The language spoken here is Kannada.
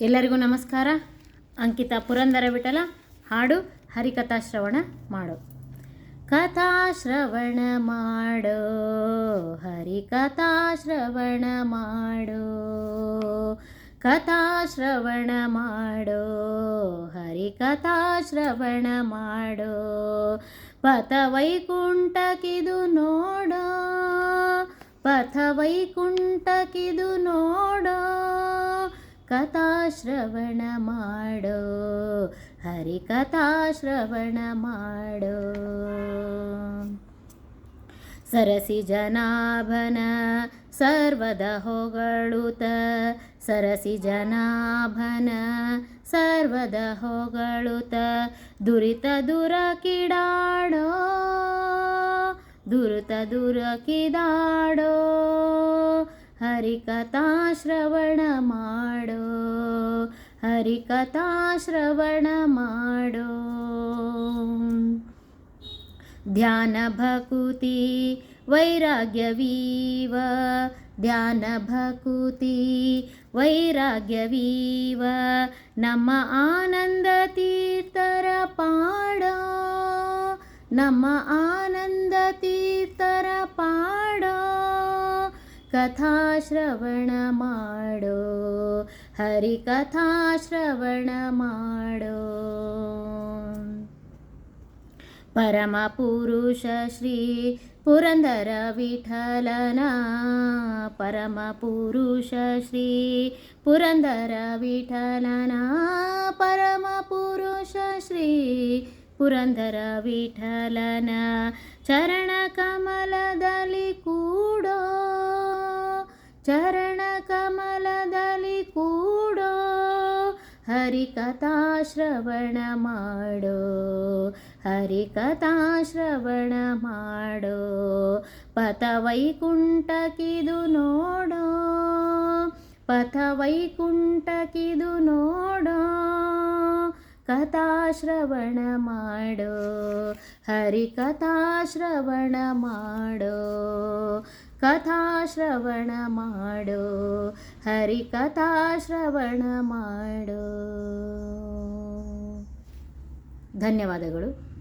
ಎಲ್ಲರಿಗೂ ನಮಸ್ಕಾರ. ಅಂಕಿತಾ ಪುರಂದರ ವಿಠಲ, ಹಾಡು ಹರಿಕಥಾಶ್ರವಣ ಮಾಡು. ಕಥಾ ಶ್ರವಣ ಮಾಡೋ, ಹರಿಕಥಾ ಶ್ರವಣ ಮಾಡೋ. ಕಥಾ ಶ್ರವಣ ಮಾಡೋ ಹರಿಕಥಾಶ್ರವಣ ಮಾಡೋ. ಪಥ ವೈಕುಂಠಕ್ಕಿದು ನೋಡೋ, ಪಥ ವೈಕುಂಠಕ್ಕಿದು ನೋಡೋ. ಕಥಾ ಶ್ರವಣ ಮಾಡೋ. ಹರಿಕಥಾ ಶ್ರವಣ ಮಾಡೋ. ಸರಸಿ ಜನಾಭನ ಸರ್ವದ ಹೊಗಳುತ. ಸರಸಿ ಜನಾಭನ ಸರ್ವದ ಹೊಗಳುತ. ದುರಿತ ದುರ ಕಿಡಾಡೋ ದುರಿತ ದುರ ಕಿದಾಡೋ ಹರಿಕಥಾ ಶ್ರವಣ ಹರಿಕಥಾ ಶ್ರವಣ ಮಾಡೋ ಧ್ಯಾನ ಭಕುತಿ ವೈರಾಗ್ಯವೀವ ಧ್ಯಾನ ಭಕುತಿ ವೈರಾಗ್ಯವೀವ ನಮ್ಮ ಆನಂದ ತೀರ್ಥರ ಪಾಡೋ ಹರಿಕಥಾ ಶ್ರವಣ ಮಾಡೋ ಪರಮ ಪುರುಷ ಶ್ರೀ ಪುರಂದರ ವಿಠಲನ. ಪರಮ ಪುರುಷ ಶ್ರೀ ಪುರಂದರ ವಿಠಲನ. ಪರಮ ಪುರುಷ ಶ್ರೀ ಪುರಂದರ ವಿಠಲನ. ಚರಣ ಕಮಲದಲ್ಲಿ ಕೂಡೋ. ಚರಣ ಕಮಲದಲ್ಲಿ ಕೂಡೋ ಹರಿಕಥಾ ಶ್ರವಣ ಮಾಡೋ ಹರಿಕಥಾ ಶ್ರವಣ ಮಾಡೋ ಪಥ ವೈಕುಂಠಕಿದು ನೋಡೋ ಪಥ ವೈಕುಂಠಕಿದು ನೋಡೋ ಕಥಾ ಶ್ರವಣ ಮಾಡೋ ಹರಿಕಥಾ ಶ್ರವಣ ಮಾಡೋ ಕಥಾ ಶ್ರವಣ ಮಾಡೋ. ಹರಿಕಥಾ ಶ್ರವಣ ಮಾಡೋ. ಧನ್ಯವಾದಗಳು.